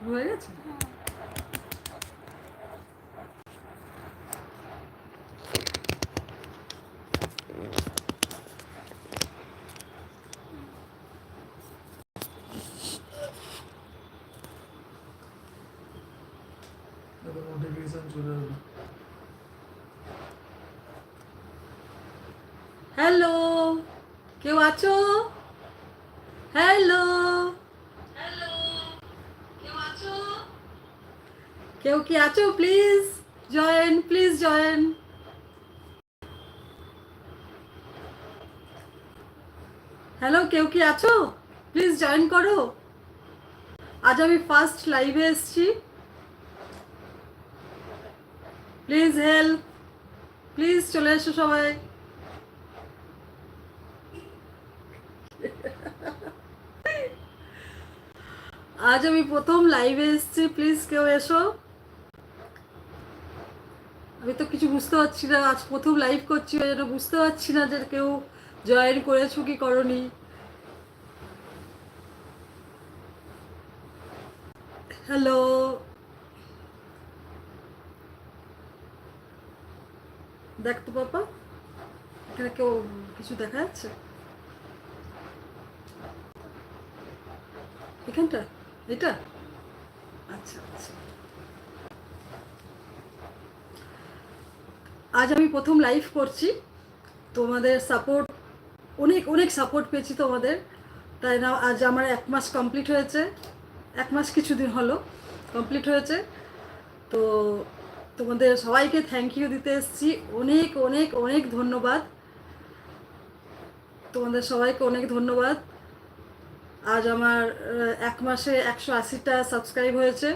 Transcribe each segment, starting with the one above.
শুরু হয়ে গেছে? হ্যালো কেউ আছো? হ্যালো কেউ আছো কেউ কি আছো? Please join please join hello কেউ কি আছো? প্লিজ জয়েন করো। আজ আমি ফার্স্ট লাইভে এসছি। প্লিজ হেল্প প্লিজ চলে এসো সবাই। আজ আমি প্রথম লাইভে এসছি। প্লিজ কেউ এসো। আমি তো কিছু বুঝতে পারছি না। আজ প্রথম লাইভ করছি, ওই জন্য বুঝতে পারছি না যে কেউ জয়েন করেছ কি করনি। হ্যালো দেখ তো পাপা, এখানে কেউ কিছু দেখা যাচ্ছে? এখানটা? এটা? আচ্ছা আচ্ছা। আজ আমি প্রথম লাইভ করছি। তোমাদের সাপোর্ট অনেক অনেক সাপোর্ট পেয়েছি তোমাদের। তাই না, আজ আমার এক মাস কমপ্লিট হয়েছে। এক মাস কিছুদিন হলো কমপ্লিট হয়েছে। তো তোমাদের সবাইকে থ্যাংক ইউ দিতে এসেছি। অনেক অনেক অনেক ধন্যবাদ। তোমাদের সবাইকে অনেক ধন্যবাদ। আজ আমার এক মাসে একশো আশিটা সাবস্ক্রাইব হয়েছে।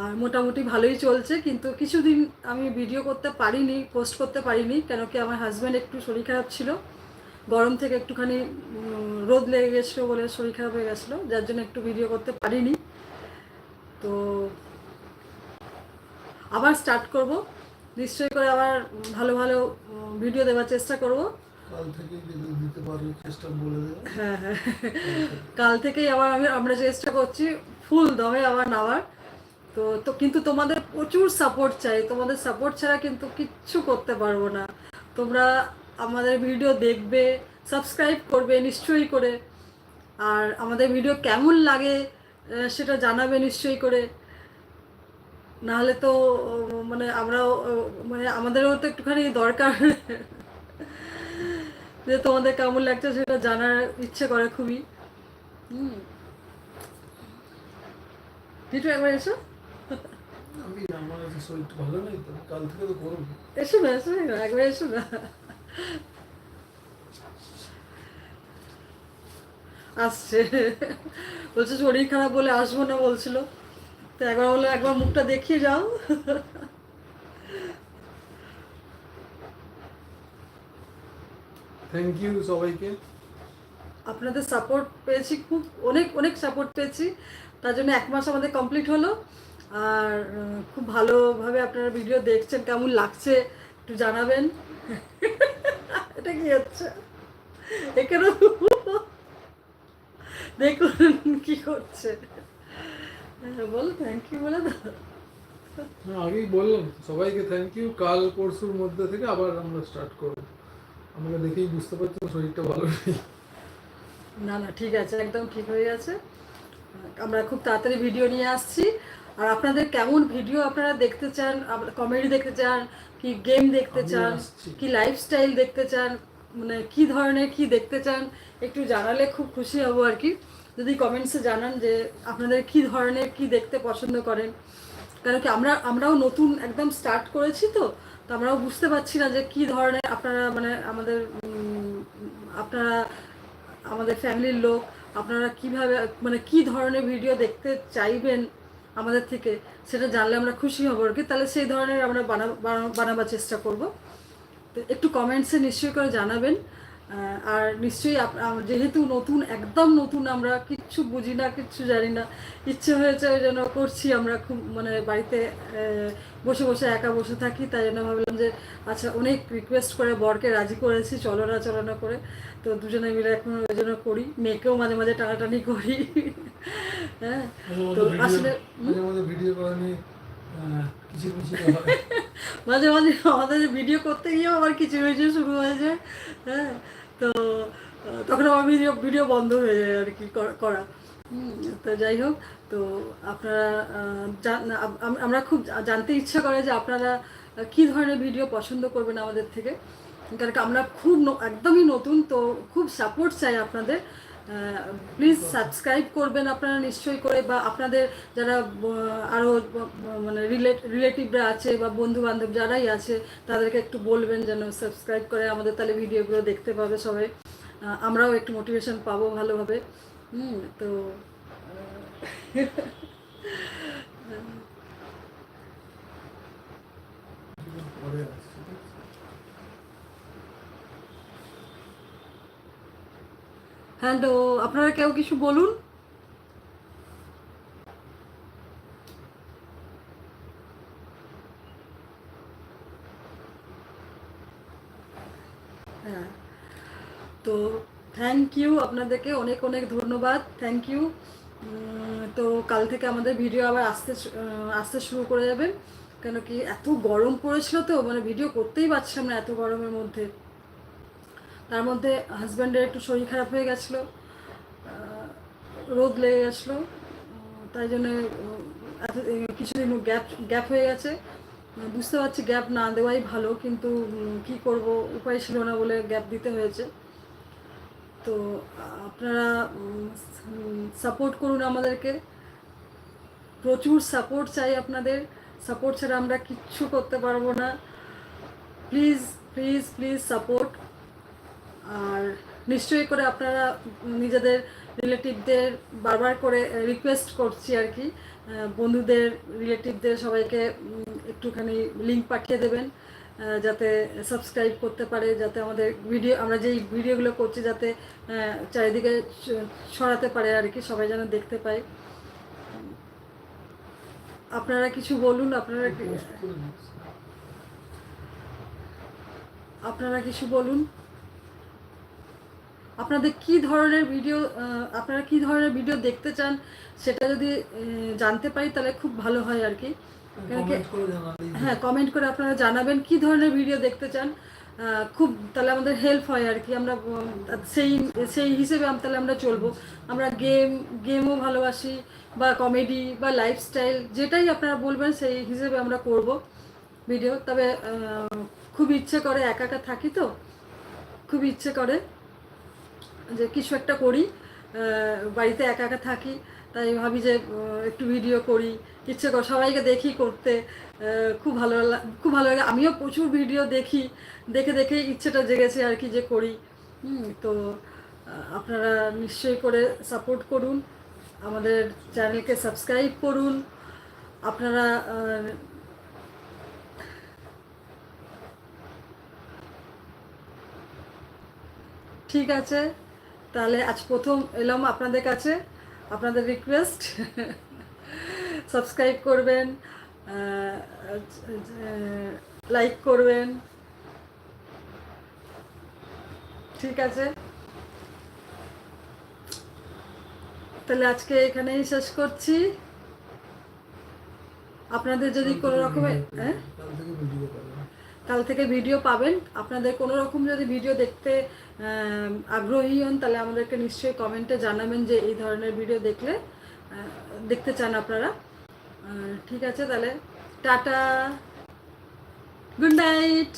আর মোটামুটি ভালোই চলছে কিন্তু কিছুদিন আমি ভিডিও করতে পারিনি পোস্ট করতে পারিনি কেন কি আমার হাজব্যান্ড একটু শরীর খারাপ ছিল। গরম থেকে একটুখানি রোদ লেগে গেছিল বলে শরীর খারাপ হয়ে গেছিল যার জন্য একটু ভিডিও করতে পারিনি। তো আবার স্টার্ট করব। নিশ্চয়ই করে আবার ভালো ভালো ভিডিও দেওয়ার চেষ্টা করব। হ্যাঁ হ্যাঁ। কাল থেকেই আবার আমি আমরা চেষ্টা করছি ফুল দমে আবার নামার। তো তো কিন্তু তোমাদের প্রচুর সাপোর্ট চাই। তোমাদের সাপোর্ট ছাড়া কিন্তু কিচ্ছু করতে পারব না। তোমরা আমাদের ভিডিও দেখবে সাবস্ক্রাইব করবে নিশ্চয়ই করে। আর আমাদের ভিডিও কেমন লাগে সেটা জানাবে নিশ্চয়ই করে। নাহলে তো মানে আমরাও মানে আমাদেরও তো একটুখানি দরকার। যে তোমাদের কেমন লাগছে সেটা জানার ইচ্ছে করে খুবই। হুম। একবার এসো। আমি আমার শরীরটা ভালো নেই তো কাল থেকে তো করব। এসো না এসো না একবার এসো না। আসছে। বলছে শরীর খারাপ বলে আসব না বলছিল। তো একবার বলে একবার মুখটা দেখিয়ে যাও। থ্যাংক ইউ সবাইকে। আপনাদের সাপোর্ট পেয়েছি খুব অনেক অনেক সাপোর্ট পেয়েছি। তার জন্য এক মাস আমাদের কমপ্লিট হলো। আর খুব ভালোভাবে আপনারা ভিডিও দেখছেন কেমন লাগছে একটু জানাবেন। এটা কি হচ্ছে? এখানে দেখুন কি করছে বল থ্যাংক ইউ বলে আগেই বললাম সবাইকে থ্যাংক ইউ কাল পরশুর মধ্যে থেকে আবার আমরা স্টার্ট করব। আমাকে দেখেই বুঝতে পারছি শরীরটা ভালো নেই। না না ঠিক আছে একদম ঠিক হয়ে গেছে। আমরা খুব তাড়াতাড়ি ভিডিও নিয়ে আসছি। আর আপনাদের কেমন ভিডিও আপনারা দেখতে চান? কমেডি দেখতে চান? কি গেম দেখতে চান। কি লাইফস্টাইল দেখতে চান? মানে কি ধরনের কি দেখতে চান? একটু জানালে খুব খুশি হব আর কি। যদি কমেন্টসে জানান যে আপনাদের কি ধরনের কি দেখতে পছন্দ করেন। কারণ কি আমরা আমরাও নতুন একদম স্টার্ট করেছি তো তো আমরাও বুঝতে পারছি না যে কি ধরনের আপনারা মানে আমাদের আপনারা আমাদের ফ্যামিলির লোক আপনারা কীভাবে মানে কি ধরনের ভিডিও দেখতে চাইবেন? আমাদের থেকে, সেটা জানলে আমরা খুশি হব আর কি। তাহলে সেই ধরনের আমরা বানা, বানা- বানাবার চেষ্টা করব। তো একটু কমেন্টসে নিশ্চয়ই করে জানাবেন। আর নিশ্চয়ই যেহেতু নতুন, একদম নতুন আমরা কিচ্ছু বুঝি না, কিচ্ছু জানি না, ইচ্ছে হয়েছে ওই জন্য করছি আমরা খুব মানে বাড়িতে বসে বসে একা বসে থাকি, তাই জন্য ভাবলাম যে আচ্ছা অনেক রিকোয়েস্ট করে বরকে রাজি করেছি, চলো না চলো না করে। তো দুজনে মিলে এখন ওই জন্য করি, মেয়েকেও মাঝে মাঝে টানাটানি করি। হ্যাঁ। মাঝে তো আসলে ভিডিও মাঝে মাঝে মাঝে আমাদের ভিডিও করতে গিয়েও আবার কিছু কিছু শুরু হয়ে যায়। হ্যাঁ তো তখন আমার ভিডিও ভিডিও বন্ধ হয়ে যায় আর কি কর- তো যাই হোক তো আপনারা আমরা খুব জানতে ইচ্ছা করে যে আপনারা কী ধরনের ভিডিও পছন্দ করবেন আমাদের থেকে। কারণ আমরা খুব একদমই নতুন তো খুব সাপোর্ট চাই আপনাদের। প্লিজ সাবস্ক্রাইব করবেন আপনারা নিশ্চয়ই করে বা আপনাদের যারা আরও মানে রিলেটিভরা আছে বা বন্ধু বান্ধব যারাই আছে, তাদেরকে একটু বলবেন যেন সাবস্ক্রাইব করে আমাদের তাহলে ভিডিওগুলো দেখতে পাবে সবাই। আমরাও একটু মোটিভেশন পাবো ভালোভাবে। হুম, তো পরে আসছে, ঠিক আছে? হ্যালো, আপনারা কেউ কিছু বলুন? হ্যাঁ তো থ্যাংক ইউ আপনাদেরকে অনেক অনেক ধন্যবাদ থ্যাংক ইউ তো কাল থেকে আমাদের ভিডিও আবার আসতে আসতে শুরু করে যাবেন কেন কি এত গরম পড়েছিল তো মানে ভিডিও করতেই পারছিলাম না এত গরমের মধ্যে। তার মধ্যে হাজব্যান্ডের একটু শরীর খারাপ হয়ে গেছিল রোদ লেগে গেছিল তাই জন্য এত কিছুদিন গ্যাপ গ্যাপ হয়ে গেছে। বুঝতে পারছি গ্যাপ না দেওয়াই ভালো, কিন্তু কি করব, উপায় ছিল না বলে গ্যাপ দিতে হয়েছে। তো আপনারা সাপোর্ট করুন আমাদেরকে। প্রচুর সাপোর্ট চাই আপনাদের। সাপোর্ট ছাড়া আমরা কিচ্ছু করতে পারব না। প্লিজ প্লিজ প্লিজ সাপোর্ট আর নিশ্চয়ই করে আপনারা নিজেদের রিলেটিভদের বারবার করে রিকোয়েস্ট করছি আর কি। বন্ধুদের রিলেটিভদের সবাইকে একটুখানি লিঙ্ক পাঠিয়ে দেবেন যাতে সাবস্ক্রাইব করতে পারে যাতে আমাদের ভিডিও আমরা যেই ভিডিওগুলো করছি যাতে চারিদিকে ছড়াতে পারে আর কি সবাই যেন দেখতে পায়। আপনারা কিছু বলুন আপনারা। আপনারা কিছু বলুন। আপনাদের কি ধরনের ভিডিও আপনারা কি ধরনের ভিডিও দেখতে চান সেটা যদি জানতে পারি তাহলে খুব ভালো হয় আর কি। হ্যাঁ কমেন্ট করে আপনারা জানাবেন কি ধরনের ভিডিও দেখতে চান। খুব তাহলে আমাদের হেল্প হয় আর কি। আমরা সেই সেই হিসেবে তাহলে আমরা চলবো। আমরা গেম গেমও ভালোবাসি বা কমেডি বা লাইফস্টাইল যেটাই আপনারা বলবেন সেই হিসেবে আমরা করব ভিডিও তবে খুব ইচ্ছে করে একা একা থাকি তো। খুব ইচ্ছে করে। যে কিছু একটা করি বাড়িতে একা একা থাকি, তাই ভাবি যে একটু ভিডিও করি, ইচ্ছে কর সবাইকে দেখি করতে খুব ভালো খুব ভালো লাগে। আমিও প্রচুর ভিডিও দেখি, দেখে দেখে ইচ্ছেটা জেগেছে আর কি যে করি। তো আপনারা নিশ্চয়ই করে সাপোর্ট করুন, আমাদের চ্যানেলকে সাবস্ক্রাইব করুন। আপনারা ঠিক আছে। তাহলে আজ প্রথম এলাম আপনাদের কাছে, আপনাদের রিকোয়েস্ট সাবস্ক্রাইব করবেন লাইক করবেন। ঠিক আছে? তাহলে আজকে এখানেই শেষ করছি। আপনাদের যদি কোনো রকমের হ্যাঁ? কাল থেকে ভিডিও পাবেন। আপনাদের কোনো রকম যদি ভিডিও দেখতে আগ্রহী হন, তাহলে আমাদেরকে নিশ্চয়ই কমেন্টে জানাবেন যে এই ধরনের ভিডিও দেখলে দেখতে চান আপনারা। ঠিক আছে, তাহলে টাটা। Good night